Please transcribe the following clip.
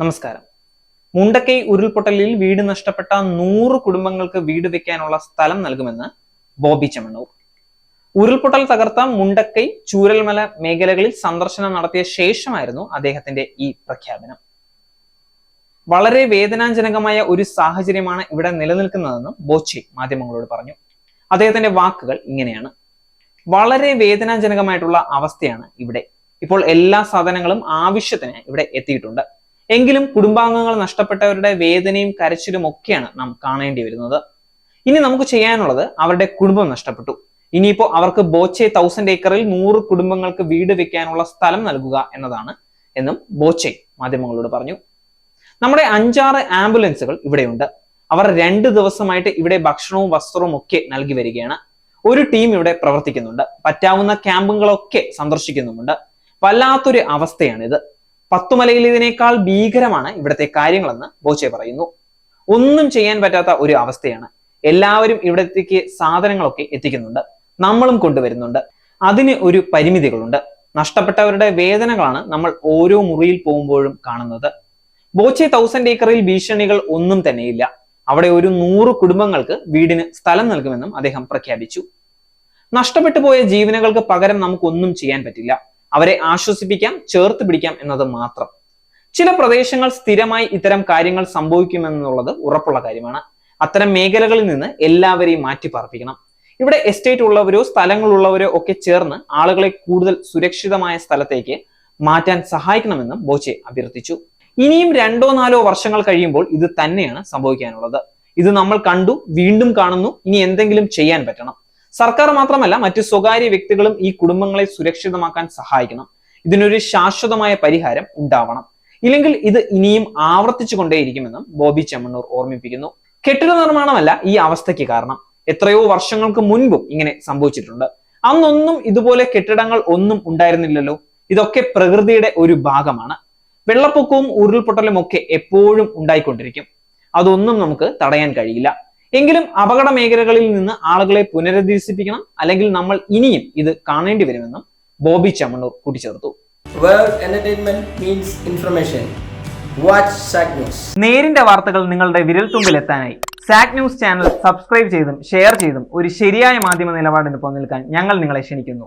നമസ്കാരം. മുണ്ടക്കൈ ഉരുൾപൊട്ടലിൽ വീട് നഷ്ടപ്പെട്ട നൂറ് കുടുംബങ്ങൾക്ക് വീട് വെക്കാനുള്ള സ്ഥലം നൽകുമെന്ന് ബോബി ചെമ്മണ്ണൂർ. ഉരുൾപൊട്ടൽ തകർത്ത മുണ്ടക്കൈ ചൂരൽമല മേഖലകളിൽ സന്ദർശനം നടത്തിയ ശേഷമായിരുന്നു അദ്ദേഹത്തിന്റെ ഈ പ്രഖ്യാപനം. വളരെ വേദനാജനകമായ ഒരു സാഹചര്യമാണ് ഇവിടെ നിലനിൽക്കുന്നതെന്നും ബോച്ചി മാധ്യമങ്ങളോട് പറഞ്ഞു. അദ്ദേഹത്തിന്റെ വാക്കുകൾ ഇങ്ങനെയാണ്. വളരെ വേദനാജനകമായിട്ടുള്ള അവസ്ഥയാണ് ഇവിടെ. ഇപ്പോൾ എല്ലാ സാധനങ്ങളും ആവശ്യത്തിന് ഇവിടെ എത്തിയിട്ടുണ്ട്. എങ്കിലും കുടുംബാംഗങ്ങൾ നഷ്ടപ്പെട്ടവരുടെ വേദനയും കരച്ചിലും ഒക്കെയാണ് നാം കാണേണ്ടി വരുന്നത്. ഇനി നമുക്ക് ചെയ്യാനുള്ളത് അവരുടെ കുടുംബം നഷ്ടപ്പെട്ടു. ഇനിയിപ്പോ അവർക്ക് ബോച്ചെ തൗസൻഡ് ഏക്കറിൽ നൂറ് കുടുംബങ്ങൾക്ക് വീട് വെക്കാനുള്ള സ്ഥലം നൽകുക എന്നതാണ് എന്നും ബോച്ചെ മാധ്യമങ്ങളോട് പറഞ്ഞു. നമ്മുടെ അഞ്ചാറ് ആംബുലൻസുകൾ ഇവിടെയുണ്ട്. അവർ രണ്ട് ദിവസമായിട്ട് ഇവിടെ ഭക്ഷണവും വസ്ത്രവും ഒക്കെ നൽകി വരികയാണ്. ഒരു ടീം ഇവിടെ പ്രവർത്തിക്കുന്നുണ്ട്. പറ്റാവുന്ന ക്യാമ്പുകളൊക്കെ സന്ദർശിക്കുന്നുമുണ്ട്. വല്ലാത്തൊരു അവസ്ഥയാണിത്. പത്തുമലയിൽ ഇതിനേക്കാൾ ഭീകരമാണ് ഇവിടുത്തെ കാര്യങ്ങളെന്ന് ബോച്ചെ പറയുന്നു. ഒന്നും ചെയ്യാൻ പറ്റാത്ത ഒരു അവസ്ഥയാണ് എല്ലാവരും ഇവിടത്തേക്ക് സാധനങ്ങളൊക്കെ എത്തിക്കുന്നുണ്ട്. നമ്മളും കൊണ്ടുവരുന്നുണ്ട്. അതിന് ഒരു പരിമിതികളുണ്ട്. നഷ്ടപ്പെട്ടവരുടെ വേദനകളാണ് നമ്മൾ ഓരോ മുറിയിൽ പോകുമ്പോഴും കാണുന്നത്. ബോച്ചെ തൗസൻഡ് ഏക്കറിൽ ഭീഷണികൾ ഒന്നും തന്നെയില്ല. അവിടെ ഒരു നൂറ് കുടുംബങ്ങൾക്ക് വീടിന് സ്ഥലം നൽകുമെന്നും അദ്ദേഹം പ്രഖ്യാപിച്ചു. നഷ്ടപ്പെട്ടു പോയ ജീവനകൾക്ക് പകരം നമുക്കൊന്നും ചെയ്യാൻ പറ്റില്ല. അവരെ ആശ്വസിപ്പിക്കാം ചേർത്ത് പിടിക്കാം എന്നത് മാത്രം. ചില പ്രദേശങ്ങൾ സ്ഥിരമായി ഇത്തരം കാര്യങ്ങൾ സംഭവിക്കുമെന്നുള്ളത് ഉറപ്പുള്ള കാര്യമാണ്. അത്തരം മേഖലകളിൽ നിന്ന് എല്ലാവരെയും മാറ്റി പാർപ്പിക്കണം. ഇവിടെ എസ്റ്റേറ്റ് ഉള്ളവരോ സ്ഥലങ്ങളുള്ളവരോ ഒക്കെ ചേർന്ന് ആളുകളെ കൂടുതൽ സുരക്ഷിതമായ സ്ഥലത്തേക്ക് മാറ്റാൻ സഹായിക്കണമെന്നും ബോച്ചെ അഭ്യർത്ഥിച്ചു. ഇനിയും രണ്ടോ നാലോ വർഷങ്ങൾ കഴിയുമ്പോൾ ഇത് തന്നെയാണ് സംഭവിക്കാനുള്ളത്. ഇത് നമ്മൾ കണ്ടു വീണ്ടും കാണുന്നു ഇനി എന്തെങ്കിലും ചെയ്യാൻ പറ്റണം. സർക്കാർ മാത്രമല്ല മറ്റു സ്വകാര്യ വ്യക്തികളും ഈ കുടുംബങ്ങളെ സുരക്ഷിതമാക്കാൻ സഹായിക്കണം. ഇതിനൊരു ശാശ്വതമായ പരിഹാരം ഉണ്ടാവണം. ഇല്ലെങ്കിൽ ഇത് ഇനിയും ആവർത്തിച്ചു കൊണ്ടേയിരിക്കുമെന്നും ബോബി ചെമ്മണ്ണൂർ ഓർമ്മിപ്പിക്കുന്നു. കെട്ടിട നിർമ്മാണമല്ല ഈ അവസ്ഥയ്ക്ക് കാരണം. എത്രയോ വർഷങ്ങൾക്ക് മുൻപും ഇങ്ങനെ സംഭവിച്ചിട്ടുണ്ട്. അന്നൊന്നും ഇതുപോലെ കെട്ടിടങ്ങൾ ഒന്നും ഉണ്ടായിരുന്നില്ലല്ലോ. ഇതൊക്കെ പ്രകൃതിയുടെ ഒരു ഭാഗമാണ്. വെള്ളപ്പൊക്കവും ഉരുൾപൊട്ടലും ഒക്കെ എപ്പോഴും ഉണ്ടായിക്കൊണ്ടിരിക്കും. അതൊന്നും നമുക്ക് തടയാൻ കഴിയില്ല. എങ്കിലും അപകട മേഖലകളിൽ നിന്ന് ആളുകളെ പുനരധിവസിപ്പിക്കണം. അല്ലെങ്കിൽ നമ്മൾ ഇനിയും ഇത് കാണേണ്ടി വരുമെന്നും ബോബി ചമ്മണ്ണൂർ കൂട്ടിച്ചേർത്തു. നേരിന്റെ വാർത്തകൾ നിങ്ങളുടെ വിരൽത്തുമ്പിൽ എത്താനായി സാക് ന്യൂസ് ചാനൽ സബ്സ്ക്രൈബ് ചെയ്തും ഷെയർ ചെയ്തും ഒരു ശരിയായ മാധ്യമ നിലപാടിന് നിൽക്കാൻ ഞങ്ങൾ നിങ്ങളെ ക്ഷണിക്കുന്നു.